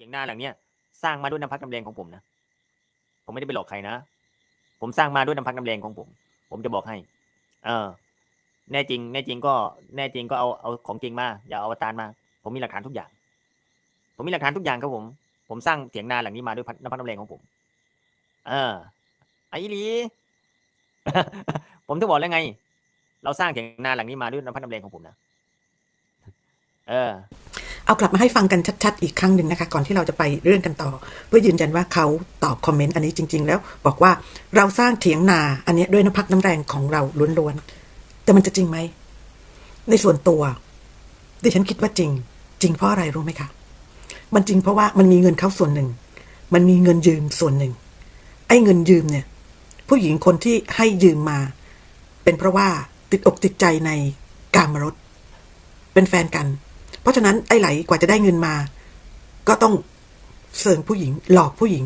ถียงนาหลังเนี้ยสร้างมาด้วยน้ำพักน้ำแรงของผมนะ ผมไม่ได้ไปหลอกใครนะ ผมสร้างมาด้วยน้ำพักน้ำแรงของผม ผมจะบอกให้ เออ แน่จริง แน่จริงก็ แน่จริงก็เอา เอาของจริงมา อย่าเอาอวตารมา ผมมีหลักฐานทุกอย่าง ผมมีหลักฐานทุกอย่างครับผม ผมสร้างเถียงนาหลังนี้มาด้วยน้ำพักน้ำแรงของผม เออ ไอ้ลีผมถึงบอกแล้วไง เราสร้างเถียงนาหลังนี้มาด้วยน้ำพักน้ำแรงของผมนะ เออ เอากลับมาให้ฟังกันชัดๆ อีกครั้งหนึ่งนะคะ ก่อนที่เราจะไปเรื่องกันต่อ เพื่อยืนยันว่าเขาตอบคอมเมนต์อันนี้จริง ๆ แล้ว บอกว่าเราสร้างเถียงนาอันนี้ด้วยน้ำพักน้ำแรงของเราล้วนๆแต่มันจะจริงไหมในส่วนตัวดิฉันคิดว่าจริง จริงเพราะอะไรรู้ไหมคะมันจริงเพราะว่ามันมีเงินเข้าส่วนหนึ่ง มันมีเงินยืมส่วนหนึ่ง ไอ้เงินยืมเนี่ย ผู้หญิงคนที่ให้ยืมมา เป็นเพราะว่าติดอกติดใจในกามรสเป็นแฟนกัน เพราะฉะนั้นไอ้ไหลกว่าจะได้เงินมา ก็ต้องเสริงผู้หญิง หลอกผู้หญิง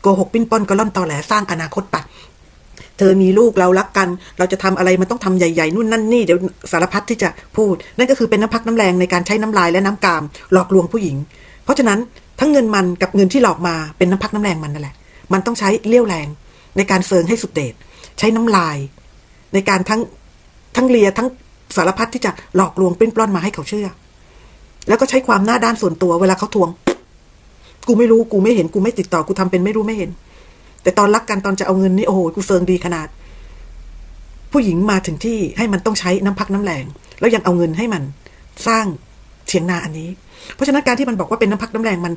โกหกปิ้นป้อนกระล่อนตอแหลสร้างอนาคตไปเธอมีลูกเรารักกัน เราจะทำอะไรมันต้องทำใหญ่ๆนู่นนั่นนี่เดี๋ยวสารพัดที่จะพูด นั่นก็คือเป็นน้ำพักน้ำแรงในการใช้น้ำลายและน้ำกาม หลอกลวงผู้หญิง เพราะฉะนั้นทั้งเงินมันกับเงินที่หลอกมาเป็นน้ำพักน้ำแรงมันนั่นแหละ มันต้องใช้เลี้ยวแรงในการเซิงให้สุดเดชใช้น้ำลาย ในการทั้งทั้งเลียทั้งสารพัดที่จะหลอกลวงปิ้นปล้อนมาให้เขาเชื่อ แล้วก็ใช้ความหน้าด้านส่วนตัว เวลาเขาทวง กูไม่รู้กูไม่เห็นกูไม่ติดต่อกูทำเป็นไม่รู้ไม่เห็น แต่ตอนรักกันตอนจะเอาเงินนี่โอ้โหกูเซิงดีขนาด ผู้หญิงมาถึงที่ให้มันต้องใช้น้ำพักน้ำแรงแล้วยังเอาเงินให้มัน สร้างเถียงนาอันนี้ เพราะฉะนั้นการที่มันบอกว่าเป็นน้ำพักน้ำแรงมัน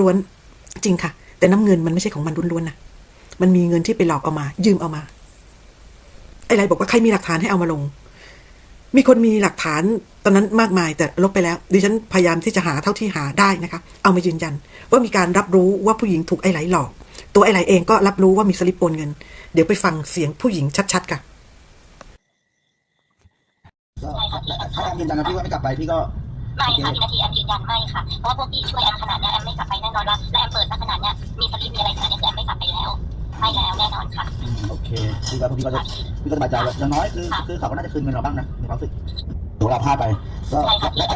ร้วนๆจริงค่ะ แต่น้ำเงินมันไม่ใช่ของมันล้วนๆนะมันมีเงินที่ไปหลอกเอามา ยืมเอามาไอ้ไรบอกว่าใครมีหลักฐานให้เอามาลง มีคนมีหลักฐาน ตอนนั้นมากมายแต่ลบไปแล้ว ดิฉันพยายามที่จะหาเท่าที่หาได้นะคะ เอามายืนยัน ว่ามีการรับรู้ว่าผู้หญิงถูกไอ้ไหลหลอก ตัวไอ้ไหลเองก็รับรู้ว่ามีสลิปโอนเงิน เดี๋ยวไปฟังเสียงผู้หญิงชัดๆค่ะก็ถ้าแอมยืนยันนะพี่ว่าไม่กลับไปพี่ก็ไม่ค่ะพี่นาทีแอมยืนยันไม่ค่ะเพราะว่าพวกพี่ช่วยแอมขนาดเนี้ยแอมไม่กลับไปแน่นอนแล้วและแอมเปิดมาขนาดเนี้ยมีสลิปมีอะไรขนาดเนี้ยคือแอมไม่กลับไปแล้วไม่แล้วแน่นอนค่ะโอเคพี่ก็พี่ก็จะค่ะพี่พี่ก็สบายใจแล้วอย่างน้อยคือคือเขาก็น่าจะคืนเงินเราบ้างนะในความรู้สึก ถูกเราพลาดไป ก็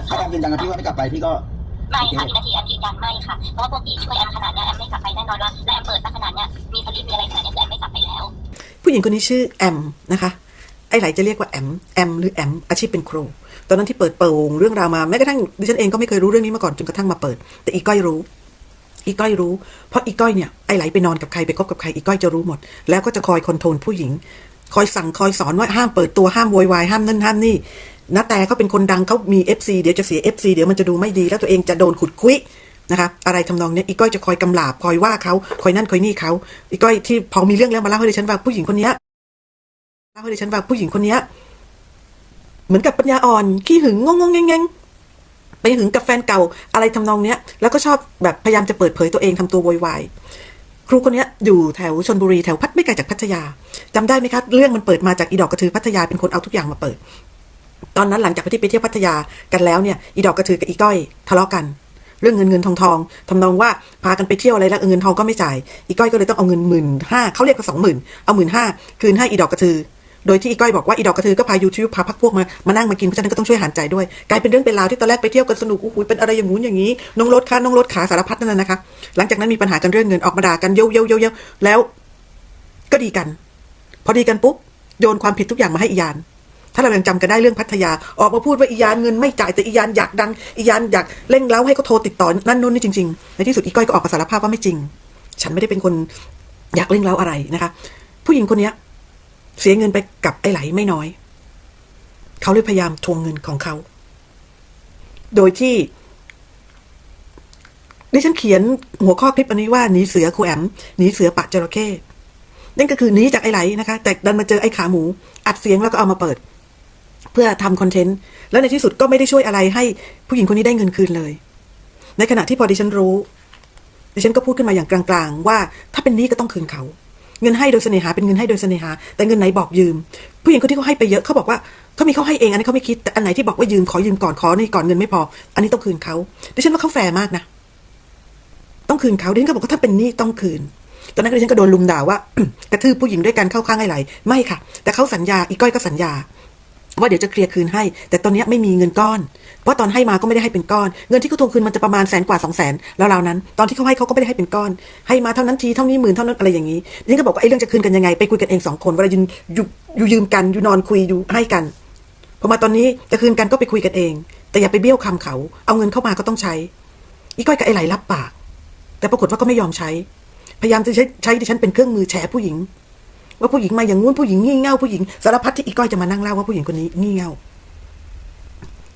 ถ้าแอมยืนยันนะพี่ว่าไม่กลับไปพี่ก็ไม่ค่ะพี่นาทีแอมยืนยันไม่ค่ะ เพราะว่าพวกพี่ช่วยแอมขนาดเนี้ยแอมไม่กลับไปแน่นอนแล้วและแอมเปิดมาขนาดเนี้ยมีสลิปมีอะไรขนาดเนี้ยคือแอมไม่กลับไปแล้ว ผู้หญิงคนนี้ชื่อแอมนะคะไอ้ไหลจะเรียกว่าแอมแอมหรือแอมอาชีพเป็นครู ตอนนั้นที่เปิดโปงเรื่องราวมาแม้กระทั่งดิฉันเองก็ไม่เคยรู้เรื่องนี้มาก่อนจนกระทั่งมาเปิด แต่อีก้อยรู้ อีก้อยรู้ เพราะอีก้อยเนี่ยไอ้ไหลไปนอนกับใครไปคบกับใครอีก้อยจะรู้หมด แล้วก็จะคอยคอนโทรลผู้หญิง คอยสั่งคอยสอนว่าห้ามเปิดตัวห้ามโวยวายห้ามนั่นห้ามนี่ นะแต่เขาเป็นคนดังเขามี FC เดี๋ยวจะเสีย FC เดี๋ยวมันจะดูไม่ดี แล้วตัวเองจะโดนขุดคุยนะคะอะไรทำนองนี้อีก้อยจะคอยกำลาบคอยว่าเขาคอยนั่นคอยนี่เขาอีก้อยที่พอมีเรื่องแล้วมาเล่าให้ดิฉันฟังผู้หญิงคนนี้เล่าให้ดิฉันฟังผู้หญิงคนนี้เหมือนกับปัญญาอ่อนขี้หึงงงงงงงไปหึงกับแฟนเก่าอะไรทำนองเนี้ย แล้วก็ชอบแบบพยายามจะเปิดเผยตัวเองทำตัวโวยวายครูคนนี้อยู่แถวชนบุรีแถวพัทไม่ไกลจากพัทยาจำได้ไหมคะเรื่องมันเปิดมาจากอีดอกกระทือพัทยาเป็นคนเอาทุกอย่างมาเปิด ตอนนั้นหลังจากที่ไปเที่ยวพัทยากันแล้วเนี่ยอีดอกกระทือกับอีก้อยทะเลาะกัน เรื่องเงินเงินทองทองทำนองว่าพากันไปเที่ยวอะไรแล้วเงินทองก็ไม่จ่ายอีก้อยก็เลยต้องเอาเงินหมื่นห้าเขาเรียกว่าสองหมื่นเอาหมื่นห้าคืนให้อีดอกกระทือโดยที่อีก้อยบอกว่าอีดอกกระทือก็พายูทูบพาพักพวกมามานั่งมากินเพราะฉะนั้นก็ต้องช่วยหารใจด้วย กลายเป็นเรื่องเป็นราวที่ตอนแรกไปเที่ยวกันสนุกอู้หูเป็นอะไรอย่างงู้นอย่างนี้น้องรถค่น้องรถขาสารพัดนั่นนะนะคะ หลังจากนั้นมีปัญหากันเรื่องเงินออกมาด่ากันเย้ยเย้ยเย้ยเย้ยแล้ว ก็ดีกัน พอดีกันปุ๊บโยนความผิดทุกอย่างมาให้อียาน ถ้าเรายังจำกันได้เรื่องพัทยา ออกมาพูดว่าอียานเงินไม่จ่ายแต่อียานอยากดังอียานอยากเร่งเร้าให้เขาโทรติดต่อนั่นนู่นนี่จริงๆในที่สุดอีก้อยก็ออกมาสารภาพว่าไม่จริง ฉันไม่ได้เป็นคนอยากเร่งเร้าอะไรนะคะ ผู้หญิงคนเนี้ย เสียเงินไปกับไอ้ไหลไม่น้อย เขาเลยพยายามทวงเงินของเขา โดยที่ดิฉันเขียนหัวข้อคลิปอันนี้ว่าหนีเสือครูแอมหนีเสือปะจระเข้นั่นก็คือหนีจากไอ้ไหลนะคะ แต่ดันมาเจอไอ้ขาหมู อัดเสียงแล้วก็เอามาเปิด เพื่อทำคอนเทนต์แล้วในที่สุดก็ไม่ได้ช่วยอะไรให้ผู้หญิงคนนี้ได้เงินคืนเลย ในขณะที่พอดิฉันรู้ ดิฉันก็พูดขึ้นมาอย่างกลางๆ ว่าถ้าเป็นนี้ก็ต้องคืนเขา เงินให้โดยเสน่หาเป็นเงินให้โดยเสน่หา แต่เงินไหนบอกยืม ผู้หญิงคนที่เขาให้ไปเยอะเขาบอกว่าเขามีเขาให้เองอันนี้เขาไม่คิดแต่อันไหนที่บอกว่ายืมขอยืมก่อนขอนี่ก่อนเงินไม่พอ อันนี้ต้องคืนเขาดิฉันว่าเขาแฟร์มากนะต้องคืนเขาดิฉันก็บอกว่าถ้าเป็นหนี้ต้องคืนตอนนั้นดิฉันก็โดนลุมด่าว่ากระทืบผู้หญิงด้วยกันเข้าข้างอ้ไหลไม่ค่ะ แต่เขาสัญญาอีก้อยก็สัญญา ว่าเดี๋ยวจะเคลียร์คืนให้ แต่ตอนนี้ไม่มีเงินก้อน เพราะตอนให้มาก็ไม่ได้ให้เป็นก้อน เงินที่เขาทวงคืนมันจะประมาณแสนกว่าสองแสนแล้วราวนั้น ตอนที่เขาให้เขาก็ไม่ได้ให้เป็นก้อน ให้มาเท่านั้นทีเท่านี้หมื่นเท่านั้นอะไรอย่างนี้นี่ก็บอกว่าไอ้เรื่องจะคืนกันยังไงไปคุยกันเองสองคนเวลายืนอยู่ยืมกันอยู่นอนคุยอยู่ให้กันพอมาตอนนี้จะคืนกันก็ไปคุยกันเอง แต่อย่าไปเบี้ยวคำเขา เอาเงินเข้ามาก็ต้องใช้ อีก้อยกับไอ้ไหลรับปาก แต่ปรากฏว่าก็ไม่ยอมใช้ พยายามจะใช้ใช้ดิฉันเป็นเครื่องมือแฉผู้หญิง ว่าผู้หญิงมาอย่างงู้นผู้หญิงงี่เง่าผู้หญิงสารพัดที่อีก้อยจะมานั่งเล่าว่าผู้หญิงคนนี้งี่เง่า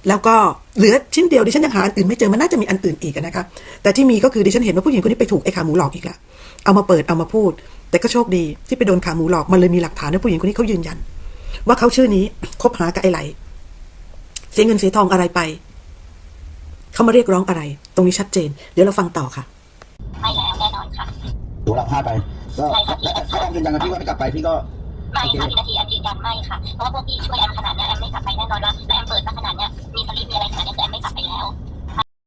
แล้วก็เหลือชิ้นเดียวดิฉันยังหาอันอื่นไม่เจอมันน่าจะมีอันอื่นอีกนะคะแต่ที่มีก็คือดิฉันเห็นว่าผู้หญิงคนนี้ไปถูกไอ้ขาหมูหลอกอีกละเอามาเปิดเอามาพูด แต่ก็โชคดีที่ไปโดนขาหมูหลอกมันเลยมีหลักฐานว่าผู้หญิงคนนี้เขายืนยัน ว่าเขาชื่อนี้คบหากับไอ้ไหลเสียเงินเสียทองอะไรไปเขามาเรียกร้องอะไร ตรงนี้ชัดเจน เดี๋ยวเราฟังต่อค่ะ ไม่แล้วแน่นอนค่ะถูกเราพาไป ก็ถ้าแอมยืนยันกับพี่ว่าไม่กลับไปพี่ก็ไม่ค่ะวินาทีแอมยืนยันไม่ค่ะเพราะว่าพวกพี่ช่วยแอมขนาดเนี้ยแอมไม่กลับไปแน่นอนแล้วและแอมเปิดมาขนาดเนี้ยมีสลิปมีอะไรขนาดเนี้ยคือแอมไม่กลับไปแล้ว